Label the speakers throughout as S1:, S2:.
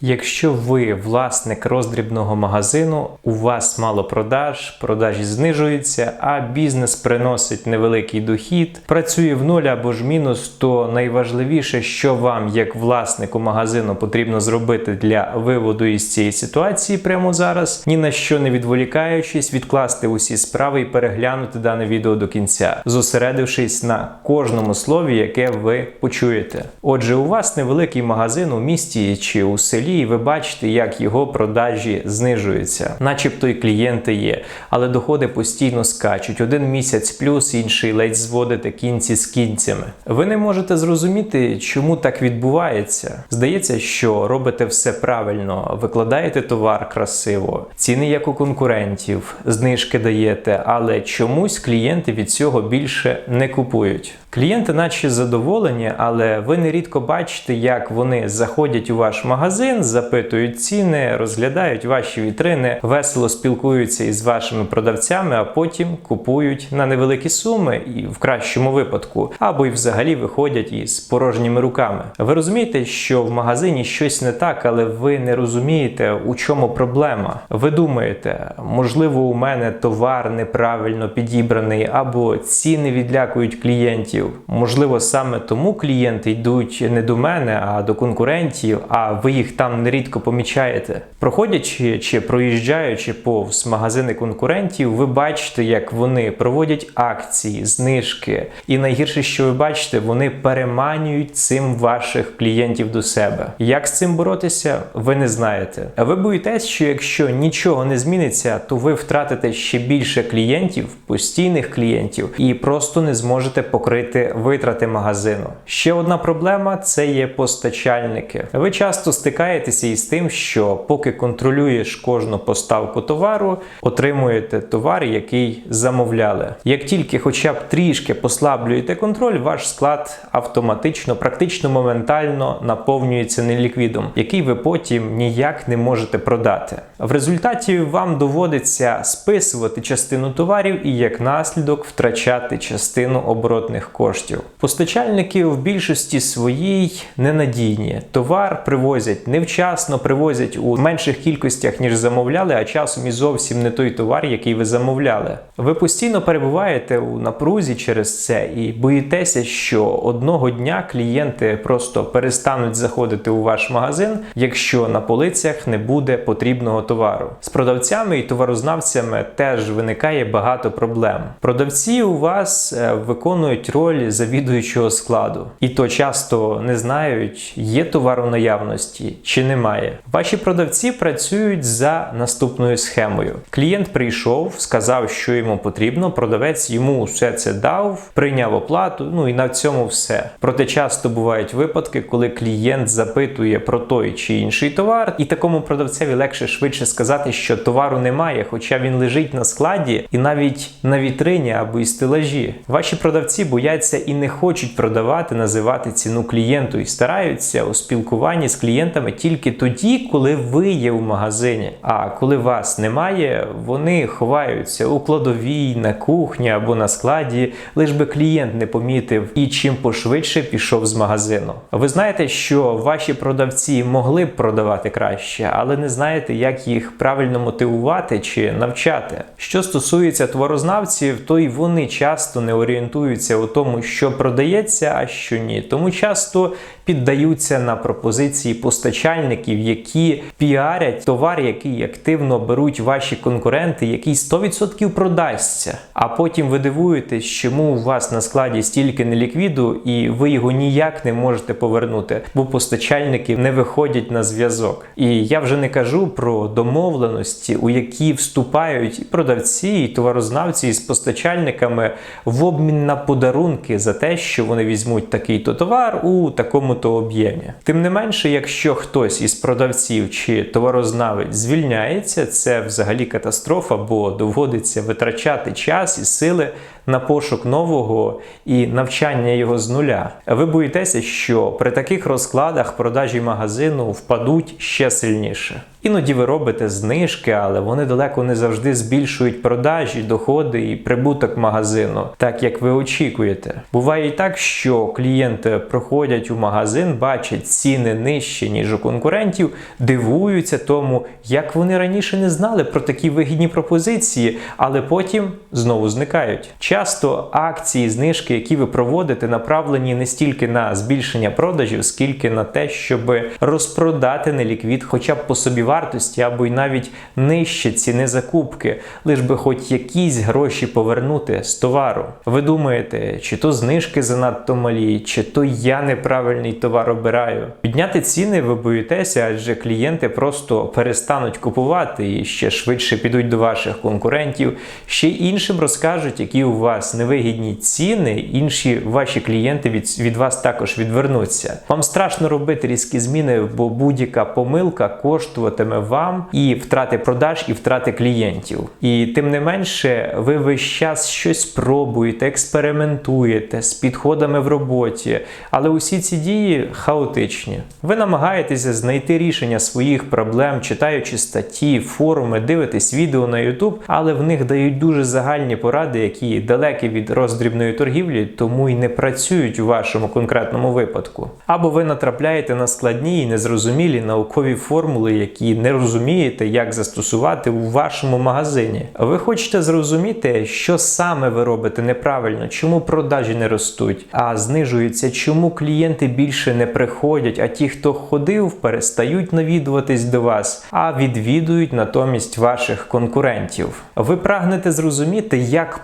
S1: Якщо ви власник роздрібного магазину, у вас мало продаж, продажі знижуються, а бізнес приносить невеликий дохід, працює в нуль або ж мінус, то найважливіше, що вам, як власнику магазину, потрібно зробити для виводу із цієї ситуації прямо зараз, ні на що не відволікаючись, відкласти усі справи і переглянути дане відео до кінця, зосередившись на кожному слові, яке ви почуєте. Отже, у вас невеликий магазин у місті чи у селі і ви бачите, як його продажі знижуються, начебто і клієнти є, але доходи постійно скачуть. Один місяць плюс, інший ледь зводите кінці з кінцями. Ви не можете зрозуміти, чому так відбувається. Здається, що робите все правильно, викладаєте товар красиво, ціни як у конкурентів, знижки даєте, але чомусь клієнти від цього більше не купують. Клієнти, наче задоволені, але ви нерідко бачите, як вони заходять у ваш магазин, запитують ціни, розглядають ваші вітрини, весело спілкуються із вашими продавцями, а потім купують на невеликі суми, і в кращому випадку, або й взагалі виходять із порожніми руками. Ви розумієте, що в магазині щось не так, але ви не розумієте, у чому проблема. Ви думаєте, можливо, у мене товар неправильно підібраний, або ціни відлякують клієнтів. Можливо, саме тому клієнти йдуть не до мене, а до конкурентів, а ви їх там нерідко помічаєте. Проходячи чи проїжджаючи повз магазини конкурентів, ви бачите, як вони проводять акції, знижки. І найгірше, що ви бачите, вони переманюють цим ваших клієнтів до себе. Як з цим боротися, ви не знаєте. А ви боїтесь, що якщо нічого не зміниться, то ви втратите ще більше клієнтів, постійних клієнтів, і просто не зможете покрити витрати магазину. Ще одна проблема це є постачальники. Ви часто стикаєтеся із тим, що поки контролюєш кожну поставку товару, отримуєте товар, який замовляли. Як тільки, хоча б трішки послаблюєте контроль, ваш склад автоматично, практично моментально наповнюється неліквідом, який ви потім ніяк не можете продати. В результаті вам доводиться списувати частину товарів і як наслідок втрачати частину оборотних коштів. Постачальники в більшості своїй ненадійні. Товар привозять невчасно, привозять у менших кількостях, ніж замовляли, а часом і зовсім не той товар, який ви замовляли. Ви постійно перебуваєте у напрузі через це і боїтеся, що одного дня клієнти просто перестануть заходити у ваш магазин, якщо на полицях не буде потрібного товару. З продавцями і товарознавцями теж виникає багато проблем. Продавці у вас е, виконують роль завідуючого складу, і то часто не знають, є товар у наявності чи немає. Ваші продавці працюють за наступною схемою. Клієнт прийшов, сказав, що йому потрібно, продавець йому все це дав, прийняв оплату, ну і на цьому все. Проте часто бувають випадки, коли клієнт запитує про той чи інший товар, і такому продавцеві легше швидше сказати, що товару немає, хоча він лежить на складі і навіть на вітрині або і стелажі. Ваші продавці бояться і не хочуть продавати, називати ціну клієнту і стараються у спілкуванні з клієнтами тільки тоді, коли ви є у магазині. А коли вас немає, вони ховаються у кладовій, на кухні або на складі, лиш би клієнт не помітив і чим пошвидше пішов з магазину. Ви знаєте, що ваші продавці могли б продавати краще, але не знаєте, як їх правильно мотивувати чи навчати. Що стосується творознавців, то й вони часто не орієнтуються у тому, що продається, а що ні. Тому часто піддаються на пропозиції постачальників, які піарять товар, який активно беруть ваші конкуренти, який 100% продасться. А потім ви дивуєтесь, чому у вас на складі стільки неліквіду, і ви його ніяк не можете повернути, бо постачальники не виходять на зв'язок. І я вже не кажу про домовленості, у які вступають і продавці, і товарознавці із постачальниками в обмін на подарунки за те, що вони візьмуть такий-то товар у такому-то об'ємі. Тим не менше, якщо хтось із продавців чи товарознавець звільняється, це взагалі катастрофа, бо доводиться витрачати час і сили на пошук нового і навчання його з нуля. Ви боїтеся, що при таких розкладах продажі магазину впадуть ще сильніше. Іноді ви робите знижки, але вони далеко не завжди збільшують продажі, доходи і прибуток магазину, так як ви очікуєте. Буває і так, що клієнти проходять у магазин, бачать ціни нижчі, ніж у конкурентів, дивуються тому, як вони раніше не знали про такі вигідні пропозиції, але потім знову зникають. Часто акції, знижки, які ви проводите, направлені не стільки на збільшення продажів, скільки на те, щоб розпродати неліквід, хоча б по собі вартості або й навіть нижче ціни закупки, лиш би хоч якісь гроші повернути з товару. Ви думаєте, чи то знижки занадто малі, чи то я неправильний товар обираю. Підняти ціни ви боїтеся, адже клієнти просто перестануть купувати і ще швидше підуть до ваших конкурентів, ще іншим розкажуть, які у вас невигідні ціни, інші ваші клієнти від, від вас також відвернуться. Вам страшно робити різкі зміни, бо будь-яка помилка коштуватиме вам і втрати продаж, і втрати клієнтів. І тим не менше, ви весь час щось пробуєте, експериментуєте з підходами в роботі, але усі ці дії хаотичні. Ви намагаєтеся знайти рішення своїх проблем, читаючи статті, форуми, дивитесь відео на YouTube, але в них дають дуже загальні поради, які далекі від роздрібної торгівлі, тому й не працюють у вашому конкретному випадку. Або ви натрапляєте на складні і незрозумілі наукові формули, які не розумієте, як застосувати у вашому магазині. Ви хочете зрозуміти, що саме ви робите неправильно, чому продажі не ростуть, а знижуються, чому клієнти більше не приходять, а ті, хто ходив, перестають навідуватись до вас, а відвідують натомість ваших конкурентів. Ви прагнете зрозуміти, як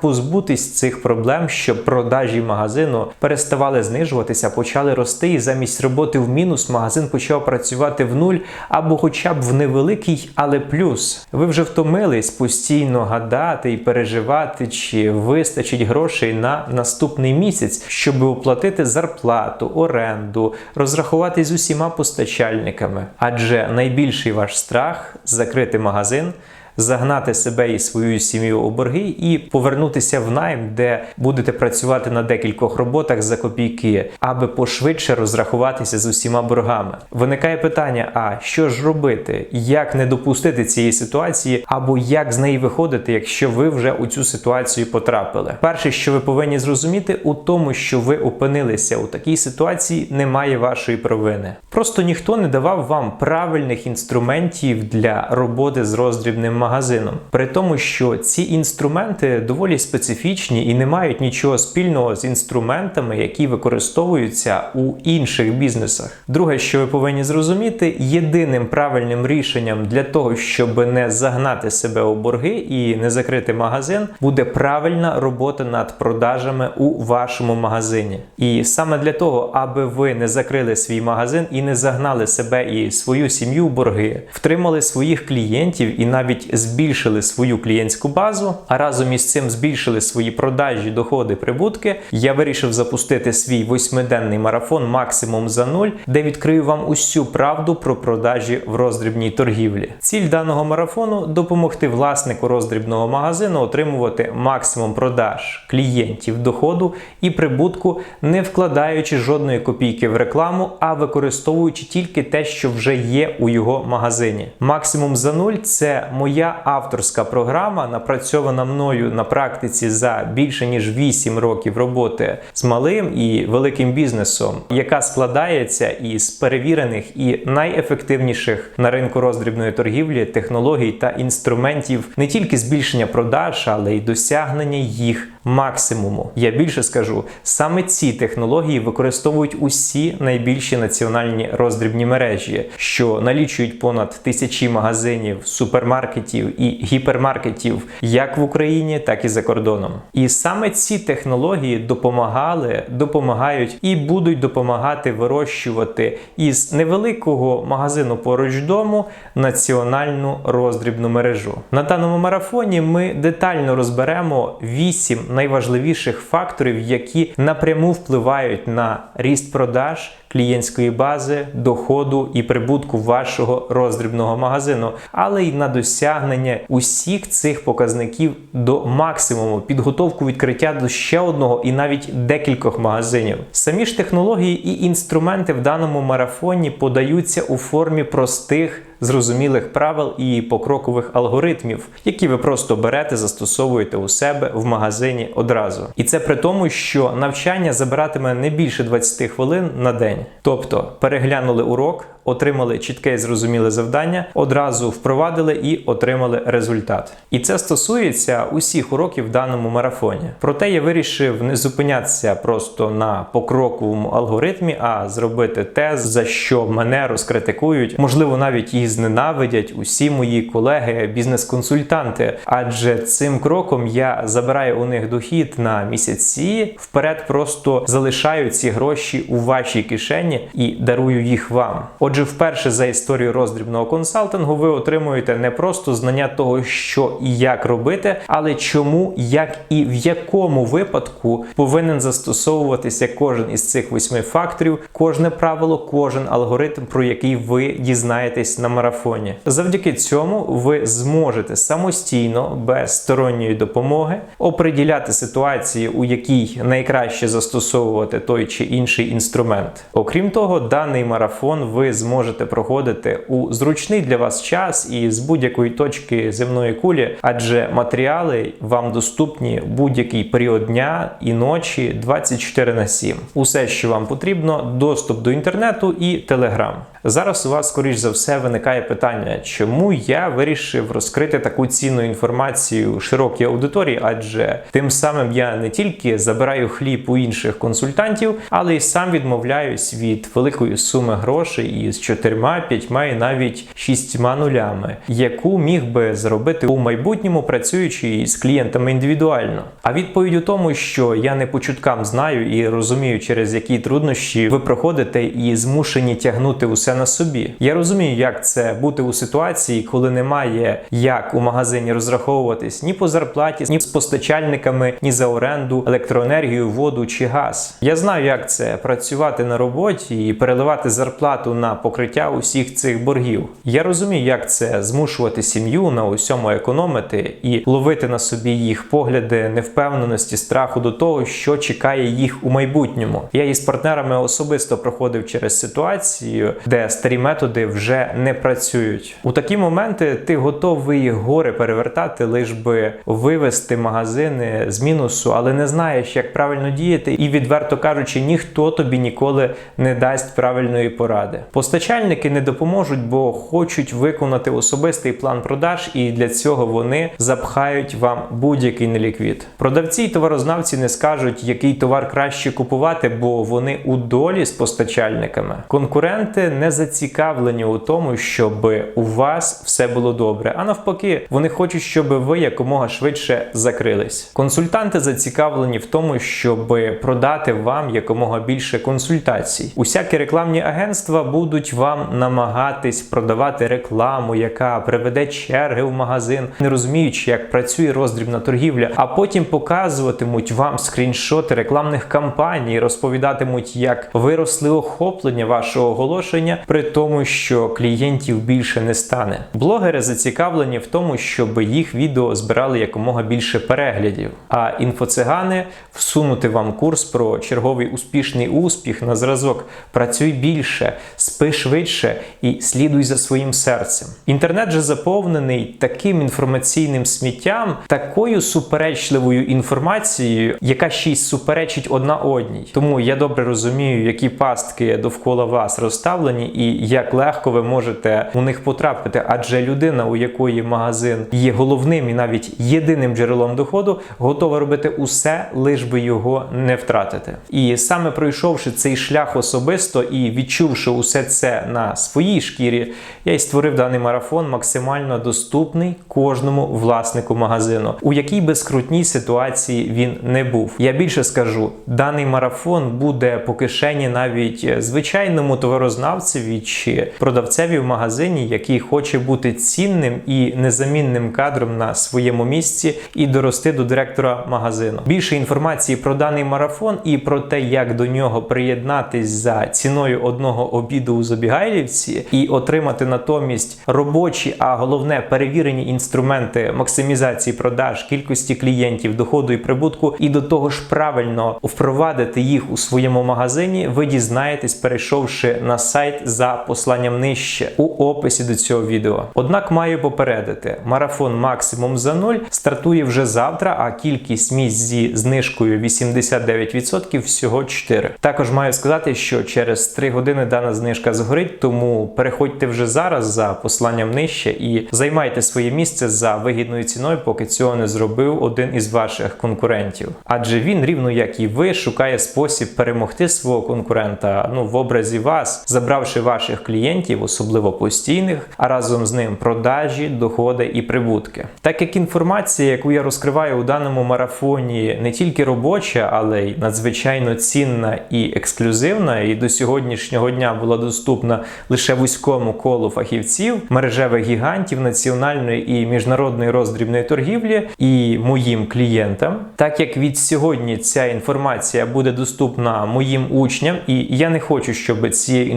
S1: позбутись цих проблем, щоб продажі магазину переставали знижуватися, почали рости, і замість роботи в мінус магазин почав працювати в нуль або хоча б в невеликий, але плюс. Ви вже втомились постійно гадати і переживати, чи вистачить грошей на наступний місяць, щоб оплатити зарплату, оренду, розрахуватись з усіма постачальниками. Адже найбільший ваш страх закрити магазин. Загнати себе і свою сім'ю у борги і повернутися в найм, де будете працювати на декількох роботах за копійки, аби пошвидше розрахуватися з усіма боргами. Виникає питання: а що ж робити? Як не допустити цієї ситуації, або як з неї виходити, якщо ви вже у цю ситуацію потрапили? Перше, що ви повинні зрозуміти, у тому, що ви опинилися у такій ситуації, немає вашої провини. Просто ніхто не давав вам правильних інструментів для роботи з роздрібним магазином. При тому, що ці інструменти доволі специфічні і не мають нічого спільного з інструментами, які використовуються у інших бізнесах. Друге, що ви повинні зрозуміти, єдиним правильним рішенням для того, щоб не загнати себе у борги і не закрити магазин, буде правильна робота над продажами у вашому магазині. І саме для того, аби ви не закрили свій магазин і не загнали себе і свою сім'ю в борги, втримали своїх клієнтів і навіть збільшили свою клієнтську базу, а разом із цим збільшили свої продажі, доходи, прибутки. Я вирішив запустити свій восьмиденний марафон максимум за нуль, де відкрию вам усю правду про продажі в роздрібній торгівлі. Ціль даного марафону допомогти власнику роздрібного магазину отримувати максимум продаж клієнтів, доходу і прибутку, не вкладаючи жодної копійки в рекламу, а використовуючи тільки те, що вже є у його магазині. Максимум за нуль це моя авторська програма, напрацьована мною на практиці за більше ніж 8 років роботи з малим і великим бізнесом, яка складається із перевірених і найефективніших на ринку роздрібної торгівлі технологій та інструментів не тільки збільшення продаж, але й досягнення їх максимуму. Я більше скажу, саме ці технології використовують усі найбільші національні роздрібні мережі, що налічують понад тисячі магазинів, супермаркетів і гіпермаркетів як в Україні, так і за кордоном. І саме ці технології допомагали, допомагають і будуть допомагати вирощувати із невеликого магазину поруч дому національну роздрібну мережу. На даному марафоні ми детально розберемо 8 найважливіших факторів, які напряму впливають на ріст продаж клієнтської бази, доходу і прибутку вашого роздрібного магазину, але й на досягнення усіх цих показників до максимуму, підготовку відкриття до ще одного і навіть декількох магазинів. Самі ж технології і інструменти в даному марафоні подаються у формі простих зрозумілих правил і покрокових алгоритмів, які ви просто берете, застосовуєте у себе в магазині одразу. І це при тому, що навчання забиратиме не більше 20 хвилин на день. Тобто переглянули урок, отримали чітке і зрозуміле завдання, одразу впровадили і отримали результат. І це стосується усіх уроків в даному марафоні. Проте я вирішив не зупинятися просто на покроковому алгоритмі, а зробити те, за що мене розкритикують, можливо, навіть і зненавидять усі мої колеги, бізнес-консультанти. Адже цим кроком я забираю у них дохід на місяці, вперед просто залишаю ці гроші у вашій кишені і дарую їх вам. Отже, вперше за історію роздрібного консалтингу ви отримуєте не просто знання того, що і як робити, але чому, як і в якому випадку повинен застосовуватися кожен із цих восьми факторів, кожне правило, кожен алгоритм, про який ви дізнаєтесь на марафоні. Завдяки цьому ви зможете самостійно, без сторонньої допомоги, оприділяти ситуації, у якій найкраще застосовувати той чи інший інструмент. Окрім того, даний марафон ви зможете проходити у зручний для вас час і з будь-якої точки земної кулі, адже матеріали вам доступні будь-який період дня і ночі 24 на 7. Усе, що вам потрібно, доступ до інтернету і телеграм. Зараз у вас, скоріш за все, виникає питання, чому я вирішив розкрити таку цінну інформацію широкій аудиторії, адже тим самим я не тільки забираю хліб у інших консультантів, але й сам відмовляюсь від великої суми грошей із чотирма, п'ятьма і навіть шістьма нулями, яку міг би заробити у майбутньому, працюючи з клієнтами індивідуально. А відповідь у тому, що я не по чуткам знаю і розумію, через які труднощі ви проходите і змушені тягнути усе на собі. Я розумію, як це бути у ситуації, коли немає як у магазині розраховуватись ні по зарплаті, ні з постачальниками, ні за оренду, електроенергію, воду чи газ. Я знаю, як це працювати на роботі і переливати зарплату на покриття усіх цих боргів. Я розумію, як це змушувати сім'ю на усьому економити і ловити на собі їх погляди невпевненості, страху до того, що чекає їх у майбутньому. Я із партнерами особисто проходив через ситуацію, де старі методи вже не працюють. У такі моменти ти готовий гори перевертати, лиш би вивести магазини з мінусу, але не знаєш, як правильно діяти, і відверто кажучи, ніхто тобі ніколи не дасть правильної поради. Постачальники не допоможуть, бо хочуть виконати особистий план продаж, і для цього вони запхають вам будь-який неліквід. Продавці й товарознавці не скажуть, який товар краще купувати, бо вони у долі з постачальниками. Конкуренти не зацікавлені у тому, щоб у вас все було добре. А навпаки, вони хочуть, щоб ви якомога швидше закрились. Консультанти зацікавлені в тому, щоб продати вам якомога більше консультацій. Усякі рекламні агентства будуть вам намагатись продавати рекламу, яка приведе черги в магазин, не розуміючи, як працює роздрібна торгівля, а потім показуватимуть вам скріншоти рекламних кампаній, розповідатимуть, як виросли охоплення вашого оголошення, при тому, що клієнтів більше не стане. Блогери зацікавлені в тому, щоб їх відео збирали якомога більше переглядів. А інфоцигани всунути вам курс про черговий успішний успіх на зразок. Працюй більше, спи швидше і слідуй за своїм серцем. Інтернет же заповнений таким інформаційним сміттям, такою суперечливою інформацією, яка ще й суперечить одна одній. Тому я добре розумію, які пастки довкола вас розставлені, і як легко ви можете у них потрапити. Адже людина, у якої магазин є головним і навіть єдиним джерелом доходу, готова робити усе, лиш би його не втратити. І саме пройшовши цей шлях особисто і відчувши усе це на своїй шкірі, я й створив даний марафон максимально доступний кожному власнику магазину, у якій би скрутній ситуації він не був. Я більше скажу, даний марафон буде по кишені навіть звичайному товарознавцю, виконавцеві чи продавцеві в магазині, який хоче бути цінним і незамінним кадром на своєму місці і дорости до директора магазину. Більше інформації про даний марафон і про те, як до нього приєднатись за ціною одного обіду у Забігайлівці і отримати натомість робочі, а головне перевірені інструменти максимізації продаж, кількості клієнтів, доходу і прибутку, і до того ж правильно впровадити їх у своєму магазині, ви дізнаєтесь, перейшовши на сайт за посланням нижче у описі до цього відео. Однак маю попередити, марафон максимум за 0 стартує вже завтра, а кількість місць зі знижкою 89% всього 4. Також маю сказати, що через 3 години дана знижка згорить, тому переходьте вже зараз за посланням нижче і займайте своє місце за вигідною ціною, поки цього не зробив один із ваших конкурентів. Адже він, рівно як і ви, шукає спосіб перемогти свого конкурента ну в образі вас, забравши ваших клієнтів, особливо постійних, а разом з ним продажі, доходи і прибутки. Так як інформація, яку я розкриваю у даному марафоні, не тільки робоча, але й надзвичайно цінна і ексклюзивна, і до сьогоднішнього дня була доступна лише вузькому колу фахівців, мережевих гігантів національної і міжнародної роздрібної торгівлі і моїм клієнтам. Так як від сьогодні ця інформація буде доступна моїм учням, і я не хочу, щоб цією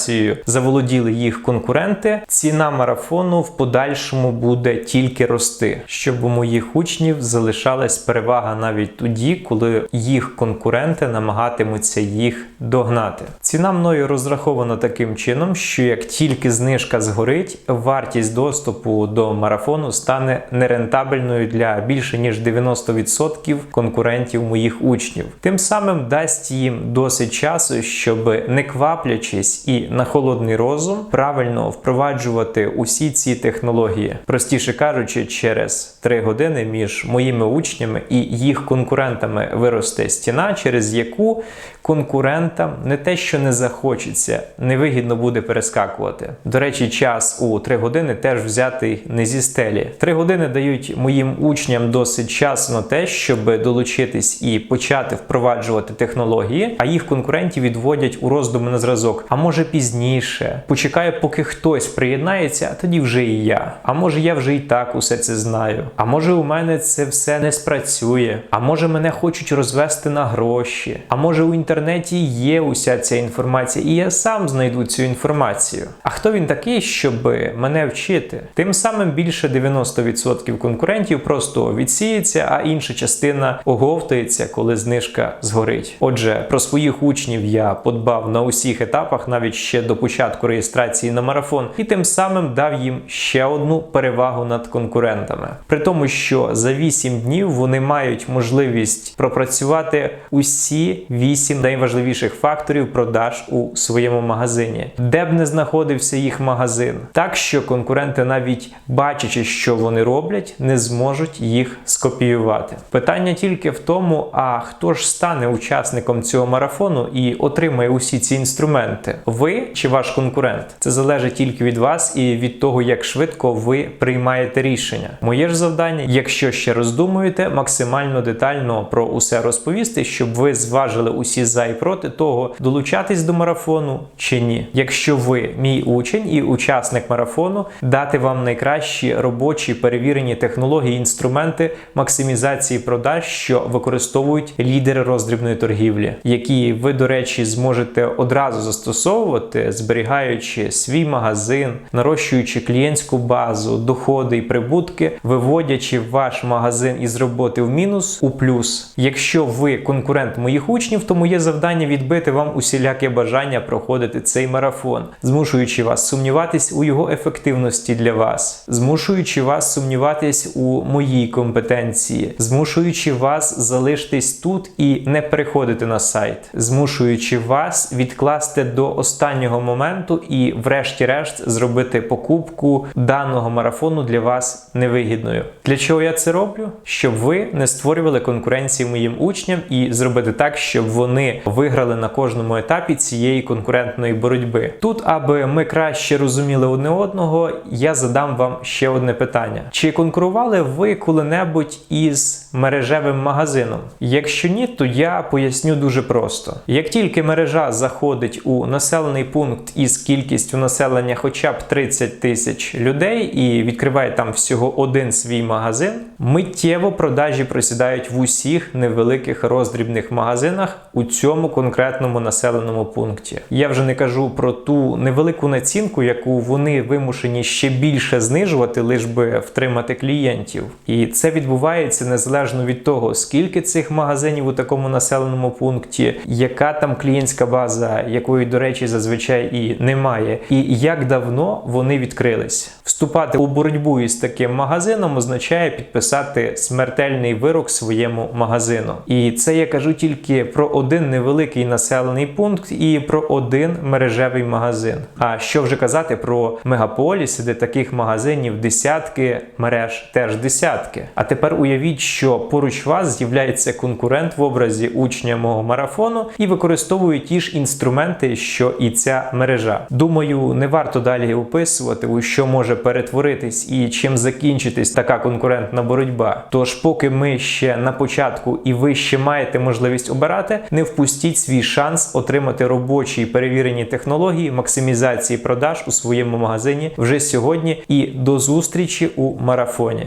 S1: інформацією заволоділи їх конкуренти. Ціна марафону в подальшому буде тільки рости, щоб у моїх учнів залишалась перевага навіть тоді, коли їх конкуренти намагатимуться їх догнати. Ціна мною розрахована таким чином, що як тільки знижка згорить, вартість доступу до марафону стане нерентабельною для більше ніж 90% конкурентів моїх учнів. Тим самим дасть їм досить часу, щоб не кваплячись і на холодний розум правильно впроваджувати усі ці технології, простіше кажучи, через 3 години між моїми учнями і їх конкурентами виросте стіна, через яку конкурентам не те, що не захочеться, невигідно буде перескакувати. До речі, час у 3 години теж взятий не зі стелі. 3 години дають моїм учням досить час на те, щоб долучитись і почати впроваджувати технології, а їх конкурентів відводять у роздуми на зразок. А може пізніше почекаю, поки хтось приєднається, а тоді вже і я. А може я вже і так усе це знаю. А може у мене це все не спрацює. А може мене хочуть розвести на гроші. А може у інтернеті є уся ця інформація, і я сам знайду цю інформацію. А хто він такий, щоб мене вчити? Тим самим більше 90% конкурентів просто відсіється, а інша частина оговтується, коли знижка згорить. Отже, про своїх учнів я подбав на усіх етапах, навіть ще до початку реєстрації на марафон, і тим самим дав їм ще одну перевагу над конкурентами. При тому, що за 8 днів вони мають можливість пропрацювати усі 8 найважливіших факторів продаж у своєму магазині, де б не знаходився їх магазин, так що конкуренти, навіть бачачи, що вони роблять, не зможуть їх скопіювати. Питання тільки в тому, а хто ж стане учасником цього марафону і отримає усі ці інструменти? Ви чи ваш конкурент? Це залежить тільки від вас і від того, як швидко ви приймаєте рішення. Моє ж завдання, якщо ще роздумуєте, максимально детально про усе розповісти, щоб ви зважили усі за і проти того, долучатись до марафону чи ні. Якщо ви мій учень і учасник марафону, дати вам найкращі робочі перевірені технології, інструменти максимізації продаж, що використовують лідери роздрібної торгівлі, які ви, до речі, зможете одразу застосовувати, зберігаючи свій магазин, нарощуючи клієнтську базу, доходи і прибутки, виводячи ваш магазин із роботи в мінус у плюс. Якщо ви конкурент моїх учнів, то моє завдання відбити вам усіляке бажання проходити цей марафон, змушуючи вас сумніватись у його ефективності для вас, змушуючи вас сумніватись у моїй компетенції, змушуючи вас залишитись тут і не переходити на сайт, змушуючи вас відкласти до останнього моменту і, врешті-решт, зробити покупку даного марафону для вас невигідною. Для чого я це роблю? Щоб ви не створювали конкуренції моїм учням і зробити так, щоб вони виграли на кожному етапі цієї конкурентної боротьби. Тут, аби ми краще розуміли одне одного, я задам вам ще одне питання: чи конкурували ви коли-небудь із мережевим магазином? Якщо ні, то я поясню дуже просто: як тільки мережа заходить у населений населений пункт із кількістю населення хоча б 30 тисяч людей і відкриває там всього один свій магазин, миттєво продажі просідають в усіх невеликих роздрібних магазинах у цьому конкретному населеному пункті. Я вже не кажу про ту невелику націнку, яку вони вимушені ще більше знижувати, лиш би втримати клієнтів. І це відбувається незалежно від того, скільки цих магазинів у такому населеному пункті, яка там клієнтська база, якої, до речі, зазвичай і немає, і як давно вони відкрились. Вступати у боротьбу із таким магазином означає підписати смертельний вирок своєму магазину. І це я кажу тільки про один невеликий населений пункт і про один мережевий магазин. А що вже казати про мегаполіси, де таких магазинів десятки, мереж теж десятки. А тепер уявіть, що поруч вас з'являється конкурент в образі учня мого марафону і використовує ті ж інструменти, що і ця мережа. Думаю, не варто далі описувати, у що може перетворитись і чим закінчитись така конкурентна боротьба. Тож, поки ми ще на початку і ви ще маєте можливість обирати, не впустіть свій шанс отримати робочі і перевірені технології максимізації продаж у своєму магазині вже сьогодні. І до зустрічі у марафоні.